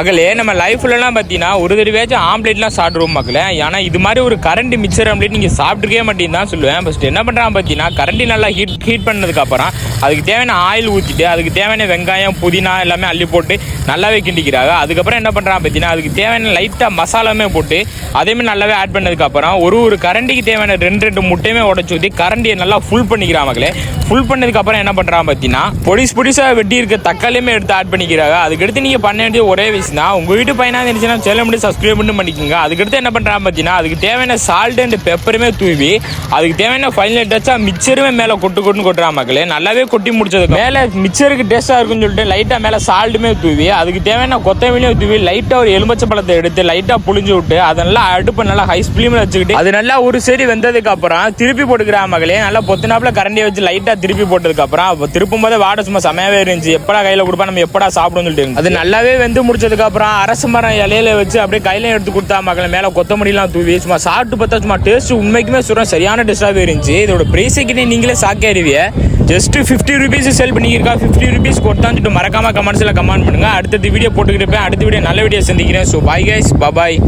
மகளே நம்ம லைஃப்லலாம் பார்த்தீங்கன்னா ஒரு தடவையாச்சும் ஆம்லேட்லாம் சாப்பிடுவோம் மக்களே ஏன்னா இது மாதிரி ஒரு கரண்ட் மிக்சர் ஆம்லேட் நீங்கள் சாப்பிட்டுருக்கே மாட்டேன்னு தான் சொல்லுவேன். ஃபஸ்ட் என்ன பண்ணுறான் பார்த்தீங்கன்னா கரண்டி நல்லா ஹீட் ஹீட் பண்ணதுக்கப்புறம் அதுக்கு தேவையான ஆயில் ஊற்றிட்டு அதுக்கு தேவையான வெங்காயம் புதினா எல்லாமே அள்ளி போட்டு நல்லாவே கிண்டிக்கிறாங்க. அதுக்கப்புறம் என்ன பண்ணுறான் பார்த்தீங்கன்னா அதுக்கு தேவையான லைட்டாக மசாலாமே போட்டு அதேமாதிரி நல்லாவே ஆட் பண்ணதுக்கப்புறம் ஒரு ஒரு கரண்டிக்கு தேவையான ரெண்டு ரெண்டு முட்டையுமே உடச்சி ஊற்றி கரண்டியை நல்லா ஃபுல் பண்ணிக்கிறான் மக்களே ஃபுல் பண்ணதுக்கப்புறம் என்ன பண்ணுறான் பார்த்தீங்கன்னா பொடிஸ் பொடிசாக வெட்டி இருக்க தக்காளியுமே எடுத்து ஆட் பண்ணிக்கிறாங்க. அதுக்கடுத்து நீங்கள் பண்ண வேண்டிய ஒரே விஷயம் நான் உங்கள் வீட்டு பையனாக இருந்துச்சுன்னா செல்ல முடியும் சப்ஸ்கிரைப் பண்ணி பண்ணிக்கோங்க. அதுக்கடுத்து என்ன பண்ணுறான் பார்த்தீங்கன்னா அதுக்கு தேவையான சால்ட் அண்ட் பெப்பருமே தூவி அதுக்கு தேவையான ஃபைனல் டச்சாக மிச்சருமே மேலே கொட்டு கொட்டுன்னு கொட்டுறான் மக்களே. நல்லாவே கொட்டி முடிச்சதுக்கு மேலே மிச்சருக்கு டேஸ்ட்டாக இருக்குன்னு சொல்லிட்டு லைட்டாக மேலே சால்ட்டுமே தூவி அதுக்கு தேவையான கொத்தமல்லியும் தூவி லைட்டாக ஒரு எலுமிச்சை பழத்தை எடுத்து லைட்டாக புளிஞ்சு விட்டு அதை நல்லா அடுப்பு நல்லா ஹை ஸ்ப்ளீமில் வச்சுக்கிட்டு அது நல்லா ஒரு சைடு வெந்ததுக்கு அப்புறம் திருப்பி போட்டுக்கிறா மகளே நல்லா பொத்தினாப்பில் கரண்டியை வச்சு லைட்டாக திருப்பி போட்டதுக்கு அப்புறம் திருப்பும் போதே வாட சும்மா செமையாவே இருந்துச்சு. எப்படா கையில் கொடுப்பா நம்ம எப்படா சாப்பிடும்னு சொல்லிட்டு அது நல்லாவே வெந்து முடிச்சது அப்புறம் அரச மரம் இலையில வச்சு அப்படியே கையில எடுத்து கொடுத்தா மகளை மேலே கொத்தமல்லிலாம் தூவி சும்மா சாப்பிட்டு பார்த்தா சும்மா டேஸ்ட் உண்மைக்குமே சொல்கிறேன் சரியான டேஸ்ட்டாகவே இருந்துச்சு. இதோட ப்ரைஸுக்கிட்டே நீங்களே சாக்கேறிவிய ஜஸ்ட் ஃபிஃப்டி ருபீஸ் செல் பண்ணியிருக்கா ஃபிஃப்டி ருபீஸ் கொடுத்தான்னு சொல்லிட்டு மறக்காம கமெண்ட்ஸில் கமெண்ட் பண்ணுங்க. அடுத்தது வீடியோ போட்டுக்கிட்டு இருப்பேன். அடுத்த வீடியோ நல்ல வீடியோ சந்திக்கிறேன். So bye guys bye